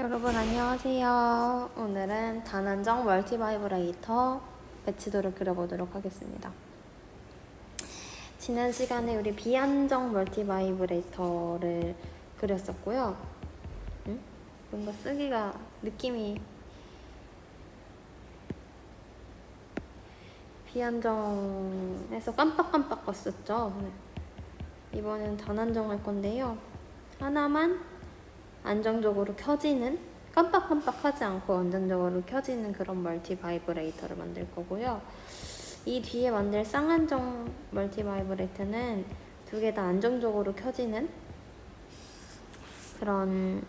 여러분 안녕하세요. 오늘은 단안정 멀티바이브레이터 배치도를 그려보도록 하겠습니다. 지난 시간에 우리 비안정 멀티바이브레이터를 그렸었고요. 응? 뭔가 쓰기가 느낌이 비안정에서 깜빡깜빡 봤었죠. 네. 이번엔 단안정 할 건데요. 하나만 안정적으로 켜지는 깜빡깜빡하지 않고 안정적으로 켜지는 그런 멀티 바이브레이터를 만들 거고요. 이 뒤에 만들 쌍안정 멀티 바이브레이터는 두 개 다 안정적으로 켜지는 그런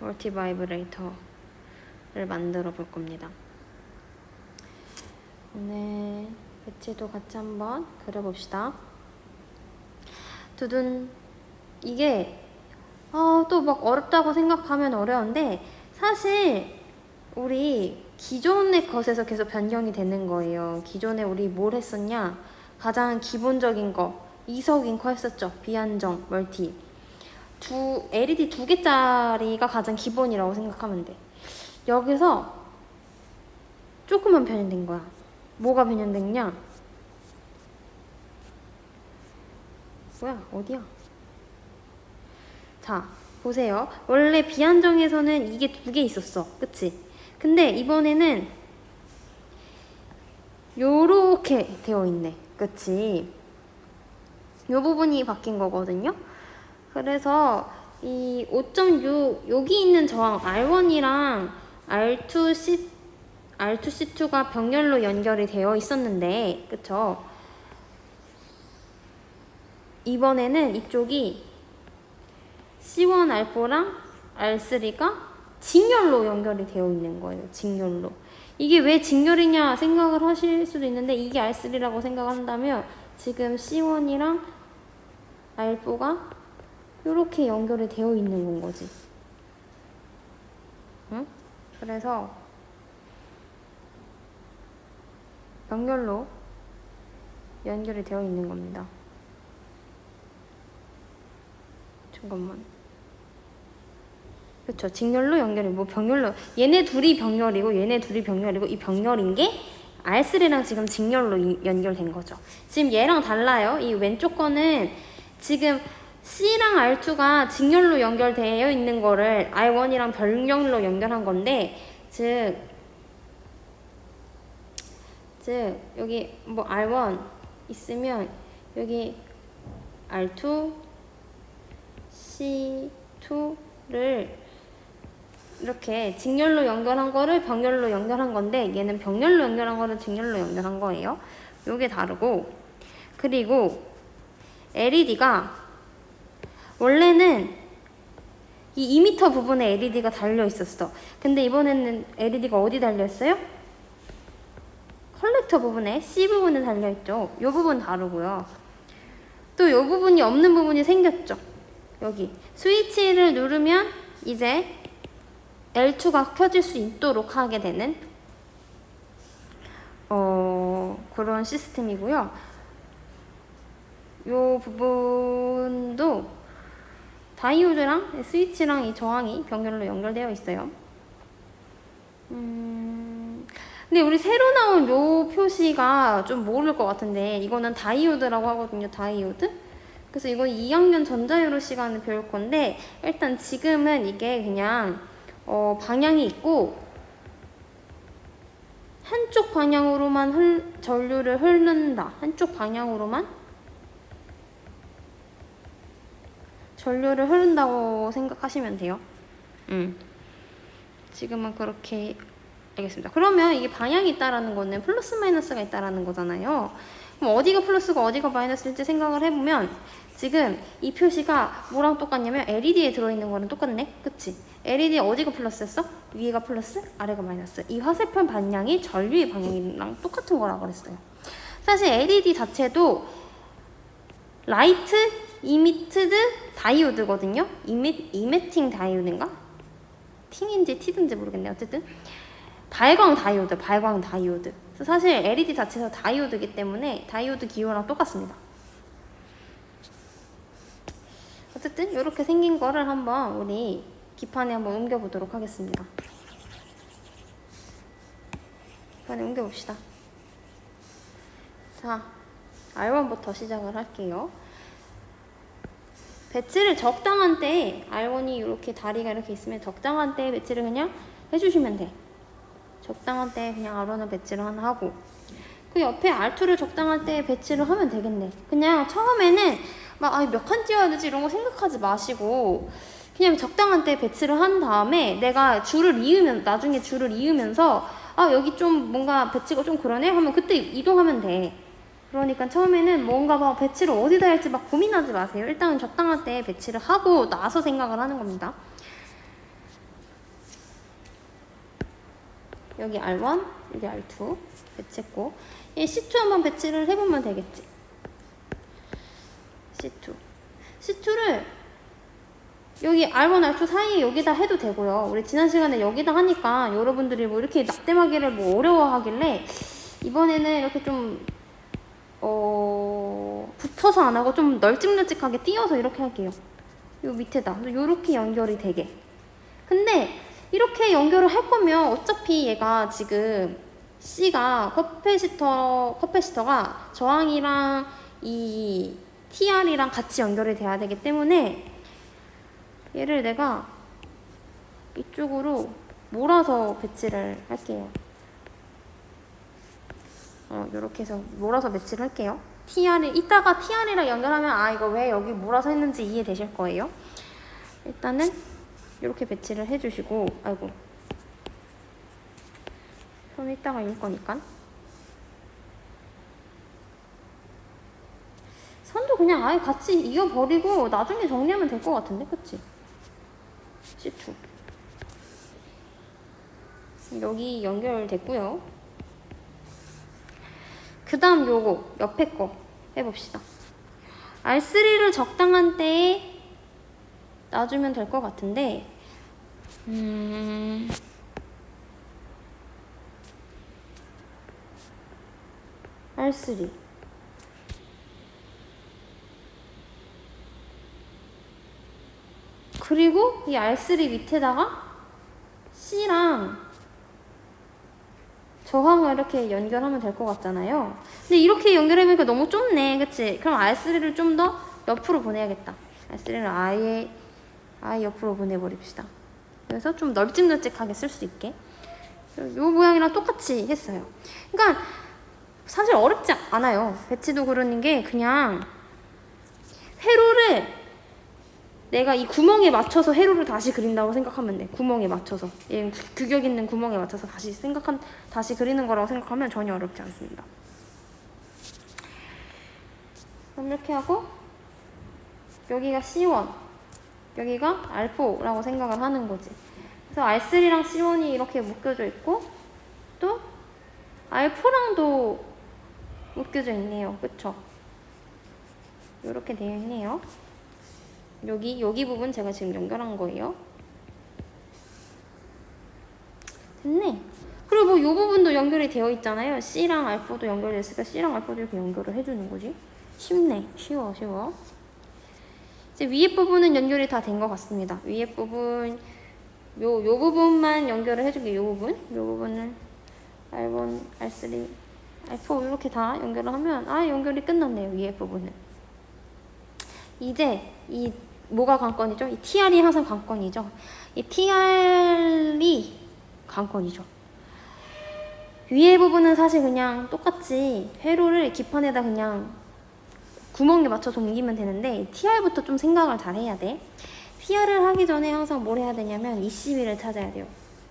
멀티 바이브레이터를 만들어 볼 겁니다. 오늘 배치도 같이 한번 그려봅시다. 두둔 이게 아, 또막 어렵다고 생각하면 어려운데 사실 우리 기존의 것에서 계속 변경이 되는 거예요. 기존에 우리 뭘 했었냐? 가장 기본적인 거 이석 인커 했었죠. 비안정 멀티 두 LED 두 개짜리가 가장 기본이라고 생각하면 돼. 여기서 조금만 변형된 거야. 뭐가 변형됐냐? 뭐야? 어디야? 자, 보세요. 원래 비안정에서는 이게 두 개 있었어. 그치? 근데 이번에는 요렇게 되어 있네. 그치? 요 부분이 바뀐 거거든요. 그래서 이 5.6 여기 있는 저항 R1이랑 R2C R2C2가 병렬로 연결이 되어 있었는데, 그쵸? 이번에는 이쪽이 C1 알포랑 R3가 직렬로 연결이 되어 있는 거예요. 직렬로. 이게 왜 직렬이냐 생각을 하실 수도 있는데 이게 R3라고 생각한다면 지금 C1이랑 R4가 이렇게 연결이 되어 있는 건 거지. 응? 그래서 병렬로 연결이 되어 있는 겁니다. 잠깐만. 그렇죠. 직렬로 연결이 뭐 병렬로 얘네 둘이 병렬이고 얘네 둘이 병렬이고 이 병렬인 게 R3랑 지금 직렬로 이- 연결된 거죠. 지금 얘랑 달라요. 이 왼쪽 거는 지금 C랑 R2가 직렬로 연결되어 있는 거를 R1이랑 병렬로 연결한 건데 즉, 즉 여기 뭐 R1 있으면 여기 R2 C2를 이렇게 직렬로 연결한 거를 병렬로 연결한 건데 얘는 병렬로 연결한 거를 직렬로 연결한 거예요. 요게 다르고 그리고 LED가 원래는 이 2m 부분에 LED가 달려 있었어. 근데 이번에는 LED가 어디 달려 있어요? 컬렉터 부분에 C 부분에 달려 있죠. 요 부분 다르고요. 또 요 부분이 없는 부분이 생겼죠. 여기 스위치를 누르면 이제 L2가 켜질 수 있도록 하게 되는 어, 그런 시스템이고요. 요 부분도 다이오드랑 스위치랑 이 저항이 병렬로 연결되어 있어요. 음, 근데 우리 새로 나온 요 표시가 좀 모를 것 같은데 이거는 다이오드라고 하거든요. 다이오드. 그래서 이건 2학년 전자유로 시간에 배울 건데 일단 지금은 이게 그냥 어, 방향이 있고 한쪽 방향으로만 흘, 전류를 흐른다. 한쪽 방향으로만 전류를 흐른다고 생각하시면 돼요. 음. 지금은 그렇게 알겠습니다. 그러면 이게 방향이 있다라는 거는 플러스 마이너스가 있다라는 거잖아요. 그럼 어디가 플러스가 어디가 마이너스일지 생각을 해보면 지금 이 표시가 뭐랑 똑같냐면 LED에 들어있는 거랑 똑같네. 그치? LED 어디가 플러스였어? 위에가 플러스, 아래가 마이너스. 이 화살표 방향이 전류의 방향이랑 똑같은 거라고 그랬어요. 사실 LED 자체도 라이트 이미트드 다이오드거든요. 이미, 이메팅 다이오드인가? 팅인지 티든지 모르겠네요. 어쨌든 발광 다이오드, 발광 다이오드. 사실 LED 자체가 다이오드이기 때문에 다이오드 기호랑 똑같습니다. 어쨌든 이렇게 생긴 거를 한번 우리 기판에 한번 옮겨보도록 하겠습니다. 기판에 옮겨봅시다. 자, R1부터 시작을 할게요. 배치를 적당한 때에 R1이 이렇게 다리가 이렇게 있으면 적당한 때에 배치를 그냥 해주시면 돼. 적당한 때에 그냥 R1을 배치를 하나 하고 그 옆에 R2를 적당한 때에 배치를 하면 되겠네. 그냥 처음에는 막 아, 몇칸 띄워야 되지 이런 거 생각하지 마시고 그냥 적당한 때에 배치를 한 다음에 내가 줄을 이으면 나중에 줄을 이으면서 아 여기 좀 뭔가 배치가 좀 그러네 하면 그때 이동하면 돼. 그러니까 처음에는 뭔가 막 배치를 어디다 할지 막 고민하지 마세요. 일단은 적당한 때에 배치를 하고 나서 생각을 하는 겁니다. 여기 R1, 여기 R2 배치했고 이 C2 한번 배치를 해보면 되겠지. C2. C2를 여기 R1, R2 사이에 여기다 해도 되고요. 우리 지난 시간에 여기다 하니까 여러분들이 뭐 이렇게 낙대마개를 뭐 어려워하길래 이번에는 이렇게 좀 어, 붙여서 안 하고 좀 널찍널찍하게 띄어서 이렇게 할게요. 요 밑에다. 요렇게 연결이 되게. 근데 이렇게 연결을 할 거면 어차피 얘가 지금 C가 커패시터, 커패시터가 저항이랑 이 TR이랑 같이 연결이 돼야 되기 때문에 얘를 내가 이쪽으로 몰아서 배치를 할게요. 어, 이렇게 해서 몰아서 배치를 할게요. TR이 이따가 TR이랑 연결하면 아 이거 왜 여기 몰아서 했는지 이해되실 거예요. 일단은 이렇게 배치를 해주시고 아이고 손 이따가 읽을 거니까 선도 그냥 아예 같이 이어버리고 나중에 정리하면 될 것 같은데 그치? C2 여기 연결됐고요. 그 다음 요거 옆에 거 해봅시다. R3를 적당한 때에 놔주면 될 것 같은데 음... R3 그리고 이 R3 밑에다가 C랑 저항을 이렇게 연결하면 될 것 같잖아요. 근데 이렇게 연결해보니까 너무 좁네. 그치? 그럼 R3를 좀 더 옆으로 보내야겠다. R3를 아예, 아예 옆으로 보내버립시다. 그래서 좀 널찍널찍하게 쓸 수 있게. 요 모양이랑 똑같이 했어요. 그러니까 사실 어렵지 않아요. 배치도 그러는 게 그냥 회로를 내가 이 구멍에 맞춰서 회로를 다시 그린다고 생각하면 돼. 구멍에 맞춰서. 얘 규격 있는 구멍에 맞춰서 다시 생각한 다시 그리는 거라고 생각하면 전혀 어렵지 않습니다. 그럼 이렇게 하고 여기가 C1, 여기가 R4라고 생각을 하는 거지. 그래서 R3랑 C1이 이렇게 묶여져 있고 또 R4랑도 묶여져 있네요. 그쵸? 이렇게 되어 있네요. 여기 여기 부분 제가 지금 연결한 거예요. 됐네. 그리고 뭐이 부분도 연결이 되어 있잖아요. C랑 알파도 연결됐으니까 C랑 알파도 이렇게 연결을 해주는 거지. 쉽네. 쉬워, 쉬워. 이제 위에 부분은 연결이 다 된 것 같습니다. 위에 부분, 요, 요 부분만 연결을 해줄게요. 요 부분. 요 부분은 R1, R3, R4 이렇게 다 연결을 하면, 아, 연결이 끝났네요. 위에 부분은. 이제 이 뭐가 관건이죠? 이 TR이 항상 관건이죠. 이 TR이 관건이죠. 위에 부분은 사실 그냥 똑같이 회로를 기판에다 그냥 구멍에 맞춰서 옮기면 되는데 TR부터 좀 생각을 잘 해야 돼. TR을 하기 전에 항상 뭘 해야 되냐면 ECB를 찾아야 돼요.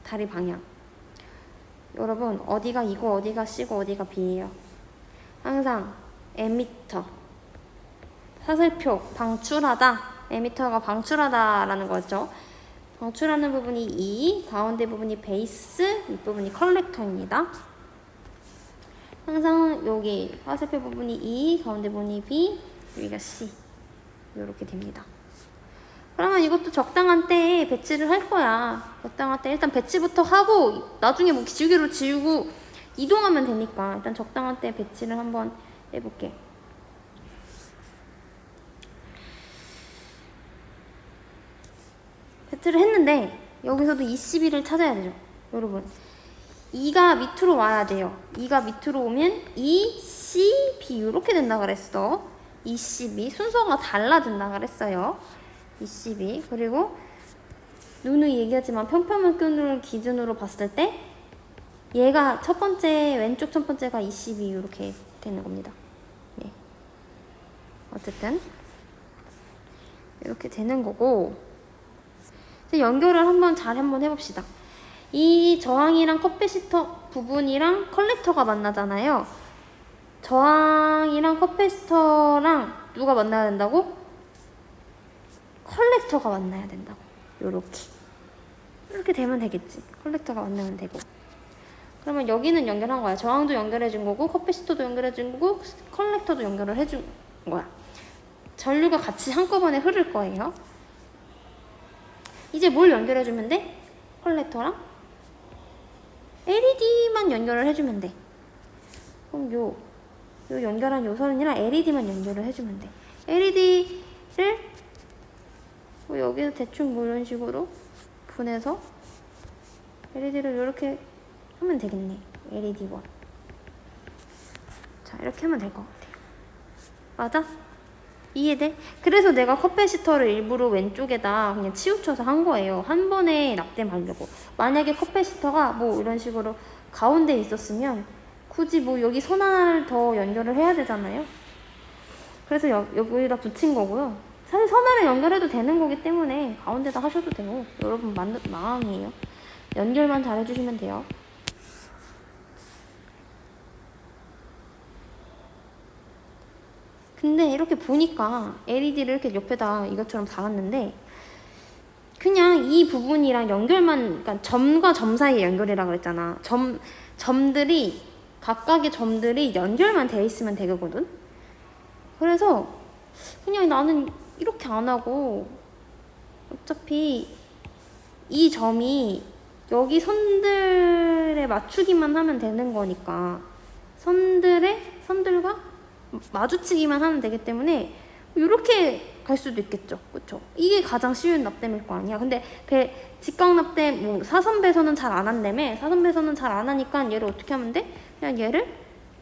다리 방향. 여러분 어디가 이고 어디가 C고 어디가 B예요. 항상 에미터 사슬표 방출하다 에미터가 방출하다라는 거죠. 방출하는 부분이 E, 가운데 부분이 베이스, 윗부분이 컬렉터입니다. 항상 여기 화살표 부분이 E, 가운데 부분이 B, 여기가 C 이렇게 됩니다. 그러면 이것도 적당한 때에 배치를 할 거야. 적당한 때 일단 배치부터 하고 나중에 뭐 지우개로 지우고 이동하면 되니까 일단 적당한 때 배치를 한번 해볼게. 배트를 했는데 여기서도 22를 찾아야 되죠. 여러분. 2가 밑으로 와야 돼요. 2가 밑으로 오면 E, C, B 이렇게 된다 그랬어. E, C, B 순서가 달라진다 그랬어요. E, C, B 그리고 누누이 얘기하지만 평평한끈을 기준으로 봤을 때 얘가 첫 번째 왼쪽 첫 번째가 22 이렇게 되는 겁니다. 예. 어쨌든 이렇게 되는 거고 이제 연결을 한번 잘 한번 해봅시다. 이 저항이랑 컵패시터 부분이랑 컬렉터가 만나잖아요. 저항이랑 컵패시터랑 누가 만나야 된다고? 컬렉터가 만나야 된다고. 요렇게. 이렇게 되면 되겠지. 컬렉터가 만나면 되고. 그러면 여기는 연결한 거야. 저항도 연결해 준 거고, 컵패시터도 연결해 준 거고, 컬렉터도 연결을 해 준 거야. 전류가 같이 한꺼번에 흐를 거예요. 이제 뭘 연결해 주면 돼? 컬렉터랑 LED만 연결을 해주면 돼. 그럼 요, 요 연결한 요 선이랑 LED만 연결을 해주면 돼. LED를 뭐 여기서 대충 뭐 이런 식으로 분해서 LED를 이렇게 하면 되겠네. LED 원. 자, 이렇게 하면 될 것 같아요. 맞아? 이해돼? 그래서 내가 컵패시터를 일부러 왼쪽에다 그냥 치우쳐서 한 거예요. 한 번에 납땜하려고. 만약에 컵패시터가 뭐 이런 식으로 가운데 있었으면 굳이 뭐 여기 선 하나를 더 연결을 해야 되잖아요. 그래서 여, 여기다 붙인 거고요. 사실 선 하나 연결해도 되는 거기 때문에 가운데다 하셔도 되고 여러분 만, 마음이에요. 연결만 잘 해주시면 돼요. 근데 이렇게 보니까 LED를 이렇게 옆에다 이것처럼 달았는데 그냥 이 부분이랑 연결만 그러니까 점과 점 사이 연결이라 그랬잖아. 점 점들이 각각의 점들이 연결만 돼 있으면 되거든. 그래서 그냥 나는 이렇게 안 하고 어차피 이 점이 여기 선들에 맞추기만 하면 되는 거니까 선들의 선들과 마주치기만 하면 되기 때문에 이렇게 갈 수도 있겠죠. 그렇죠? 이게 가장 쉬운 납땜일 거 아니야. 근데 배 직각 납땜 뭐 사선 배선은 잘 안 한다며. 사선 배선은 잘 안 하니까 얘를 어떻게 하면 돼? 그냥 얘를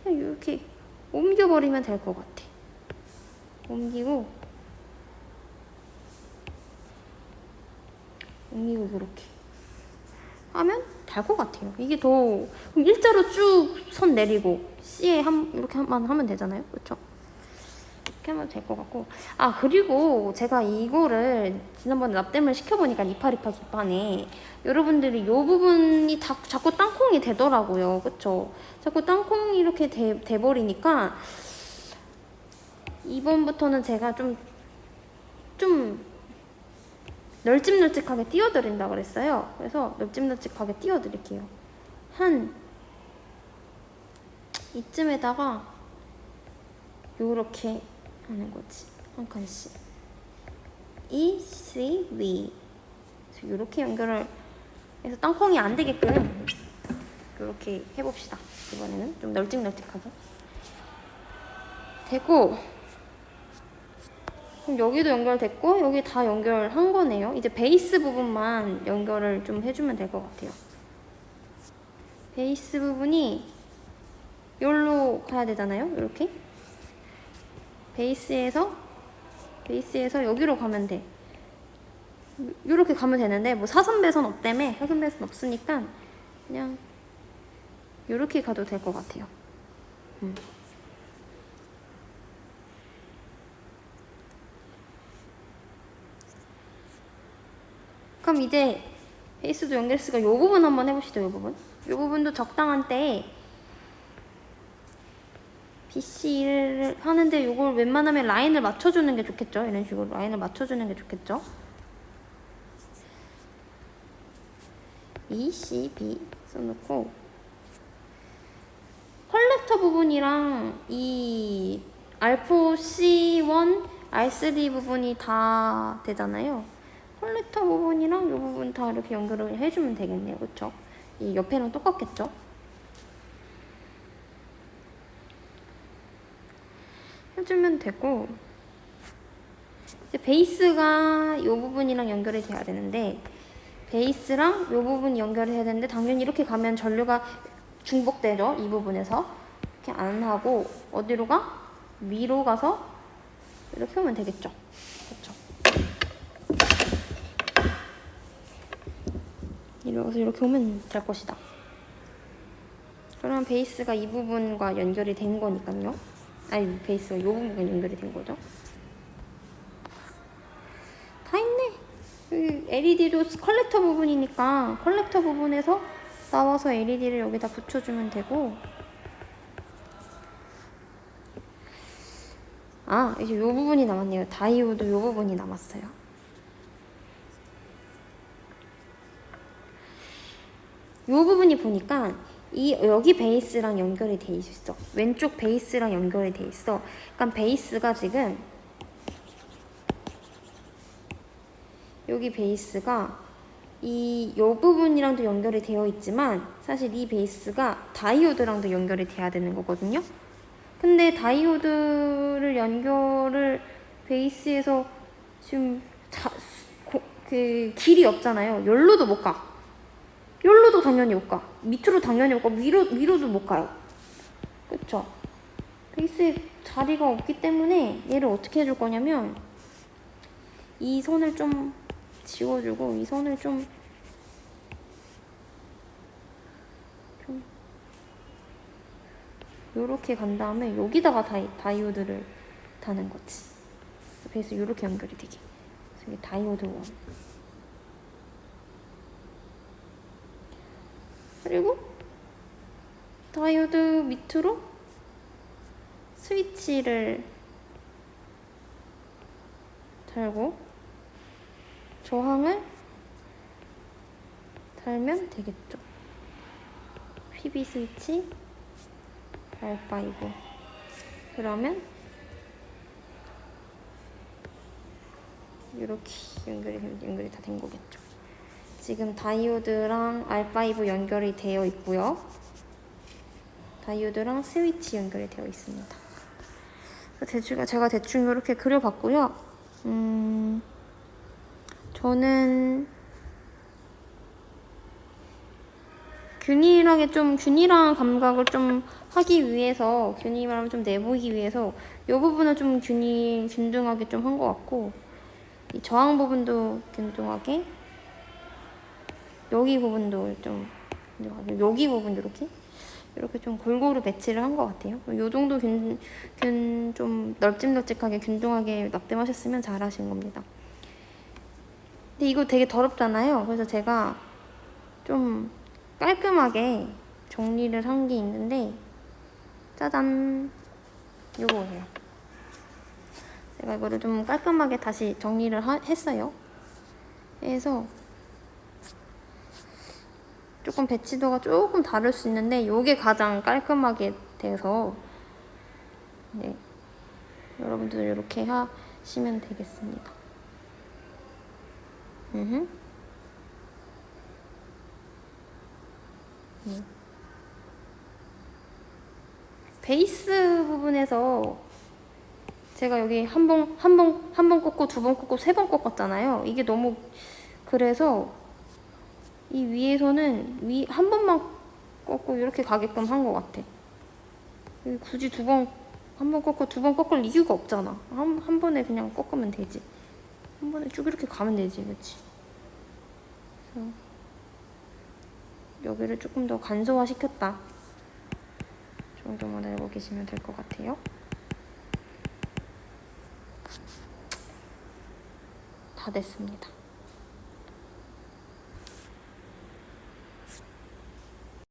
그냥 이렇게 옮겨 버리면 될 것 같아. 옮기고 옮기고 이렇게 하면 될것 같아요. 이게 더 일자로 쭉 선 내리고 C에 한 이렇게만 하면 되잖아요. 그렇죠? 이렇게 하면 될 것 같고 아 그리고 제가 이거를 지난번에 납땜을 시켜보니까 이파리파 기판에 여러분들이 이 부분이 다, 자꾸 땅콩이 되더라고요. 그쵸? 자꾸 땅콩이 이렇게 돼, 돼버리니까 이번부터는 제가 좀 좀 널찍널찍하게 띄워드린다 그랬어요. 그래서 널찍널찍하게 띄워드릴게요. 한 이쯤에다가 요렇게 하는 거지. 한 칸씩. E, C, V. 그래서 요렇게 연결을 해서 땅콩이 안 되게끔 요렇게 해봅시다. 이번에는 좀 널찍널찍하게. 되고 그럼 여기도 연결됐고 여기 다 연결한 거네요. 이제 베이스 부분만 연결을 좀 해주면 될 것 같아요. 베이스 부분이 여기로 가야 되잖아요. 이렇게 베이스에서 베이스에서 여기로 가면 돼. 이렇게 가면 되는데 뭐 사선 배선 없다며 사선 배선 없으니까 그냥 이렇게 가도 될 것 같아요. 음. 그럼 이제 베이스도 연결했으니까 이 부분 한번 해봅시다. 이 부분. 이 부분도 적당한 때에 BC를 하는데 이걸 웬만하면 라인을 맞춰주는 게 좋겠죠. 이런 식으로 라인을 맞춰주는 게 좋겠죠. E, C, B 써놓고 컬렉터 부분이랑 이 R4, C1, R3 부분이 다 되잖아요. 컬렉터 부분이랑 이 부분 다 이렇게 연결을 해주면 되겠네요. 그쵸? 이 옆에랑 똑같겠죠? 해주면 되고 이제 베이스가 이 부분이랑 연결이 돼야 되는데 베이스랑 이 부분이 연결이 해야 되는데 당연히 이렇게 가면 전류가 중복되죠 이 부분에서 이렇게 안 하고 어디로 가? 위로 가서 이렇게 오면 되겠죠 그렇죠 이렇게 이렇게 오면 될 것이다 그럼 베이스가 이 부분과 연결이 된 거니까요 아니 베이스가 이 부분과 연결이 된 거죠 다 있네. 여기 LED도 컬렉터 부분이니까 컬렉터 부분에서 나와서 LED를 여기다 붙여주면 되고 아 이제 요 부분이 남았네요. 다이오드 요 부분이 남았어요. 요 부분이 보니까 이 여기 베이스랑 연결이 돼 있어. 왼쪽 베이스랑 연결이 돼 있어. 그러니까 베이스가 지금 여기 베이스가 이 요 부분이랑도 연결이 되어 있지만 사실 이 베이스가 다이오드랑도 연결이 돼야 되는 거거든요. 근데 다이오드를 연결을 베이스에서 지금 자, 고, 그 길이 없잖아요. 열로도 못 가. 열로도 당연히 못 가. 밑으로 당연히 못 가. 위로 위로도 못 가요. 그쵸? 베이스에 자리가 없기 때문에 얘를 어떻게 해줄 거냐면 이 선을 좀 지워주고 이 선을 좀, 좀 요렇게 간 다음에 여기다가 다이, 다이오드를 다는 거지 그래서 요렇게 연결이 되게 그래서 이게 다이오드 원 그리고 다이오드 밑으로 스위치를 달고 저항을 달면 되겠죠. PB 스위치 발파이브 그러면 이렇게 연결이 연결이 다 된 거겠죠. 지금 다이오드랑 R5 연결이 되어 있고요. 다이오드랑 스위치 연결이 되어 있습니다. 대충 제가 대충 이렇게 그려봤고요. 음. 저는 균일하게 좀 균일한 감각을 좀 하기 위해서 균일함을 좀 내보이기 위해서 이 부분은 좀 균일 균등하게 좀 한 것 같고 이 저항 부분도 균등하게 여기 부분도 좀 여기 부분 이렇게 이렇게 좀 골고루 배치를 한 것 같아요. 이 정도 균, 균, 좀 널찍널찍하게 균등하게 납땜하셨으면 잘하신 겁니다. 근데 이거 되게 더럽잖아요. 그래서 제가 좀 깔끔하게 정리를 한 게 있는데 짜잔 요거예요. 제가 이거를 좀 깔끔하게 다시 정리를 하, 했어요. 그래서 조금 배치도가 조금 다를 수 있는데 이게 가장 깔끔하게 돼서 네. 여러분들 이렇게 하시면 되겠습니다. 음. 음. 베이스 부분에서 제가 여기 한 번, 한 번, 한번 꺾고, 두번 꺾고, 세번 꺾었잖아요. 이게 너무, 그래서 이 위에서는 위, 한 번만 꺾고 이렇게 가게끔 한 것 같아. 굳이 두 번, 한 번 꺾고 두 번 꺾을 이유가 없잖아. 한, 한 번에 그냥 꺾으면 되지. 한 번에 쭉 이렇게 가면 되지, 그렇지? 그래서 여기를 조금 더 간소화 시켰다 정도만 알고 계시면 될 것 같아요. 다 됐습니다.